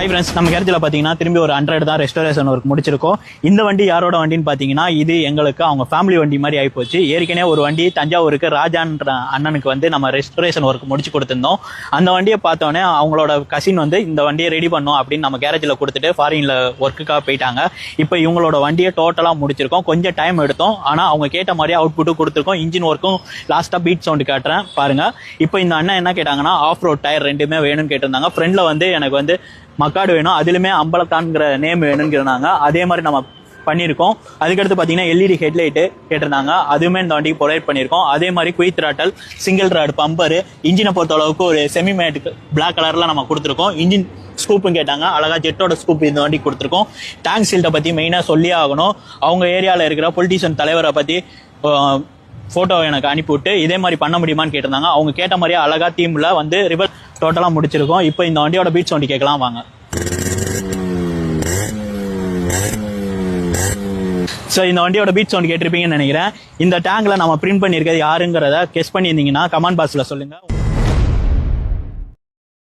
Hi friends நம்ம கேரத்தில் பார்த்தீங்கன்னா திரும்பி ஒரு ஹண்ட்ரட் தான் ரெஸ்டோரேஷன் ஒர்க் முடிச்சிருக்கோம். இந்த வண்டி யாரோட வண்டின்னு பார்த்தீங்கன்னா இது எங்களுக்கு அவங்க ஃபேமிலி வண்டி மாதிரி ஆகிப்போச்சு ஏற்கனவே ஒரு வண்டி தஞ்சாவூருக்கு ராஜான்ற அண்ணனுக்கு வந்து நம்ம ரெஸ்டோரேஷன் ஒர்க் முடிச்சு கொடுத்துருந்தோம். அந்த வண்டியை பார்த்தோன்னே அவங்களோட கசின் வந்து இந்த வண்டியை ரெடி பண்ணோம் அப்படின்னு நம்ம கேரேஜில் கொடுத்துட்டு ஃபாரினில் ஒர்க்குக்காக போயிட்டாங்க. இப்போ இவங்களோட வண்டியை டோட்டலாக முடிச்சிருக்கோம். கொஞ்சம் டைம் எடுத்தோம். ஆனால் அவங்க கேட்ட மாதிரியே அவுட்புட்டும் கொடுத்துருக்கோம். இன்ஜின் ஒர்க்கும் லாஸ்ட்டாக பீட் சவுண்டு காட்டுறேன். பாருங்க. இப்போ இந்த அண்ணன் என்ன கேட்டாங்கன்னா ஆஃப் ரோட் டயர் ரெண்டுமே வேணும்னு கேட்டிருந்தாங்க. ஃப்ரெண்டில் வந்து எனக்கு வந்து மக்காடு வேணும் அதுலேயுமே அம்பலத்தான்ங்கிற நேம் வேணும்னு கேட்டாங்க அதே மாதிரி நம்ம பண்ணியிருக்கோம். அதுக்கடுத்து பார்த்தீங்கன்னா எல்இடி ஹெட்லைட்டு கேட்டிருந்தாங்க. அதுவுமே இந்த வண்டிக்கு ப்ரொவைட் பண்ணியிருக்கோம். அதே மாதிரி குயித் ராட்டல் சிங்கிள் ராட் பம்பரு இன்ஜினை பொறுத்த அளவுக்கு ஒரு செமி மேட்டுக்கு பிளாக் கலரில் நம்ம கொடுத்துருக்கோம். இன்ஜின் ஸ்கூப்பும் கேட்டாங்க. அழகாக ஜெட்டோட ஸ்கூப் இந்த வண்டி கொடுத்துருக்கோம். டேங்க் சீல்ட்டை பற்றி மெயினாக சொல்லியே ஆகணும். அவங்க ஏரியாவில் இருக்கிற பொலிட்டிஷியன் தலைவரை பற்றி ஃபோட்டோ எனக்கு அனுப்பிவிட்டு இதே மாதிரி பண்ண முடியுமான்னு கேட்டிருந்தாங்க. அவங்க கேட்ட மாதிரியே அழகா தீமில் வந்து ரிவர் டோட்டலாக முடிச்சிருக்கோம். இப்போ இந்த வண்டியோட பீட் சவுண்ட் கேட்கலாம் வாங்க. ஸோ இந்த வண்டியோட பீட் சவுண்ட் கேட்டிருப்பீங்கன்னு நினைக்கிறேன். இந்த டேங்கில் நம்ம பிரிண்ட் பண்ணியிருக்கிறது யாருங்கிறத கெஸ் பண்ணியிருந்தீங்கன்னா கமெண்ட் பாக்ஸில் சொல்லுங்கள்